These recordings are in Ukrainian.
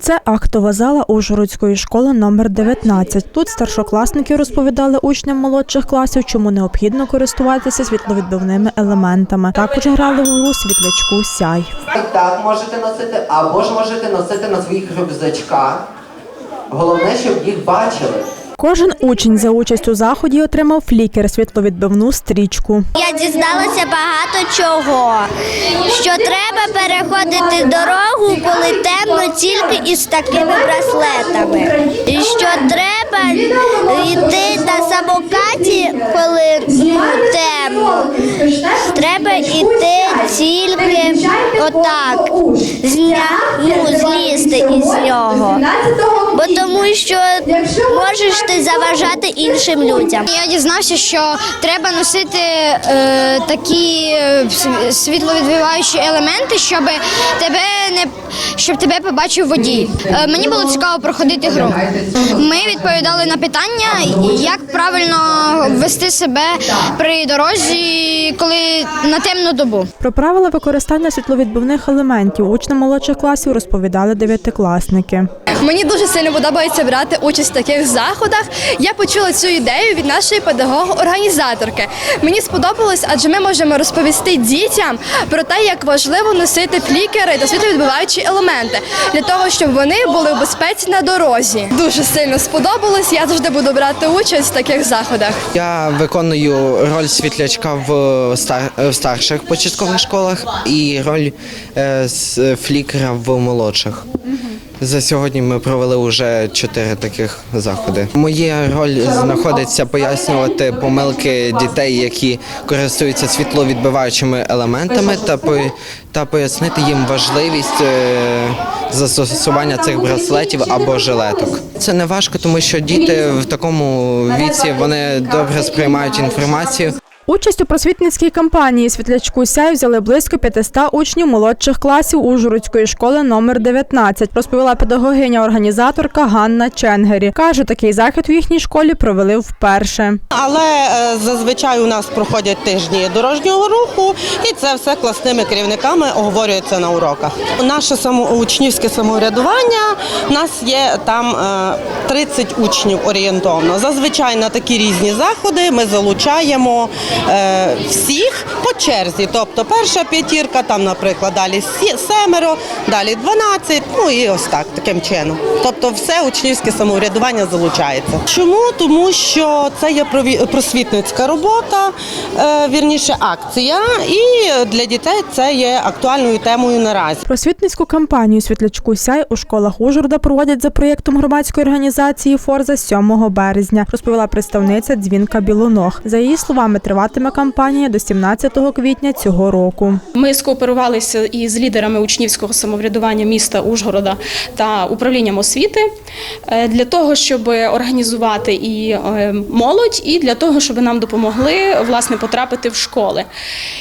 Це актова зала Ужгородської школи номер 19. Тут старшокласники розповідали учням молодших класів, чому необхідно користуватися світловідбивними елементами. Також грали в гру світлячку сяй. Так можете носити, або ж можете носити на своїх рюкзачках. Головне, щоб їх бачили. Кожен учень за участь у заході отримав флікер світловідбивну стрічку. Я дізналася багато чого. Що треба переходити дорогу, коли темно, тільки із такими браслетами. І що треба йти на самокаті, коли темно. Треба йти тільки отак, зня, ну, злізти із нього. Бо тому що можеш ти заважати іншим людям. Я дізнався, що треба носити е, такі е, св- світловідбиваючі елементи, щоб тебе не щоб тебе побачив водій. Е, мені було цікаво проходити гру. Ми відповідали на питання, як правильно вести себе при дорозі, коли на темну добу. Про правила використання світловідбивних елементів учням молодших класів розповідали дев'ятикласники. Мені дуже сильно подобається брати участь в таких заходах. Я почула цю ідею від нашої педагога-організаторки. Мені сподобалось, адже ми можемо розповісти дітям про те, як важливо носити флікери та світловідбиваючі елементи для того, щоб вони були в безпеці на дорозі. Дуже сильно сподобалось. Я завжди буду брати участь в таких заходах. Я виконую роль світлячка в, стар, в старших початкових школах і роль е, з флікера в молодших. За сьогодні ми провели вже чотири таких заходи. Моя роль знаходиться пояснювати помилки дітей, які користуються світловідбиваючими елементами, та та пояснити їм важливість е, застосування цих браслетів або жилеток. Це не важко, тому що діти в такому віці вони добре сприймають інформацію. Участь у просвітницькій кампанії світлячку сяй взяли близько 500 учнів молодших класів Ужгородської школи номер 19, розповіла педагогиня-організаторка Ганна Ченгері. Каже, такий захід у їхній школі провели вперше. Але е, зазвичай у нас проходять тижні дорожнього руху, і це все класними керівниками оговорюється на уроках. Наше самоучнівське самоврядування у нас є там е, 30 учнів орієнтовно. Зазвичай на такі різні заходи ми залучаємо е, всіх по черзі. Тобто перша п'ятірка, там, наприклад, далі семеро, далі 12, ну і ось так, таким чином. Тобто все учнівське самоврядування залучається. Чому? Тому що це є просвітницька робота, е, вірніше акція, і для дітей це є актуальною темою наразі. Просвітницьку кампанію світлячку сяй у школах Ужгорода проводять за проєктом громадської організації Форза 7 березня, розповіла представниця Дзвінка Білоног. За її словами, триватиме кампанія до 17 квітня цього року. Ми скооперувалися із лідерами учнівського самоврядування міста Ужгорода та управлінням освіти е, для того, щоб організувати і е, молодь, і для того, щоб нам допомогли власне потрапити в школи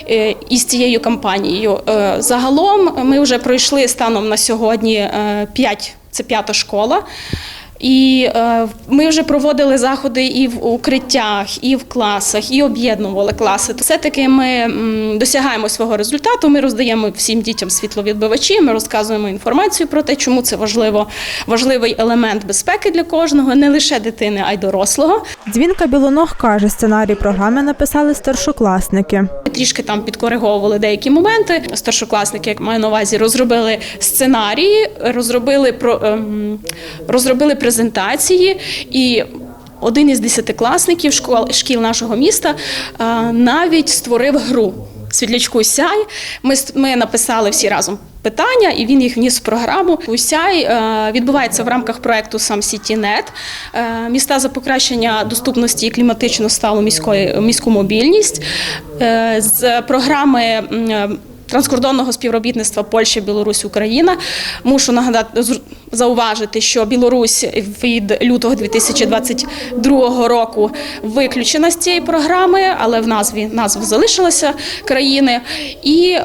е, із цією кампанією. Загалом ми вже пройшли станом на сьогодні 5, це п'ята школа. І е, ми вже проводили заходи і в укриттях, і в класах, і об'єднували класи. Все-таки ми м, досягаємо свого результату. Ми роздаємо всім дітям світловідбивачі. Ми розказуємо інформацію про те, чому це важливо, важливий елемент безпеки для кожного, не лише дитини, а й дорослого. Дзвінка Білоног каже, сценарій програми написали старшокласники. Трішки там підкориговували деякі моменти. Старшокласники, як маю на увазі, розробили сценарії, розробили про ем, розробили презентації і. Один із десятикласників школ шкіл нашого міста е, навіть створив гру світлячку сяй. Ми ми написали всі разом питання, і він їх вніс в програму. Усяй е, відбувається в рамках проекту Сам Сітінет е, міста за покращення доступності і кліматично сталу міської міську мобільність Е, з програми. Транскордонного співробітництва Польща, Білорусь, Україна. Мушу нагадати зауважити, що Білорусь від лютого 2022 року виключена з цієї програми, але в назві назва залишилася країни. І е,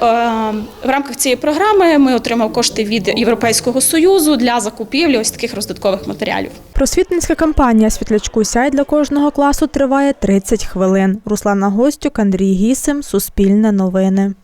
в рамках цієї програми ми отримав кошти від Європейського союзу для закупівлі ось таких роздаткових матеріалів. Просвітницька кампанія світлячку сяй для кожного класу триває 30 хвилин. Руслана Гостюк, Андрій Гісим, Суспільне новини.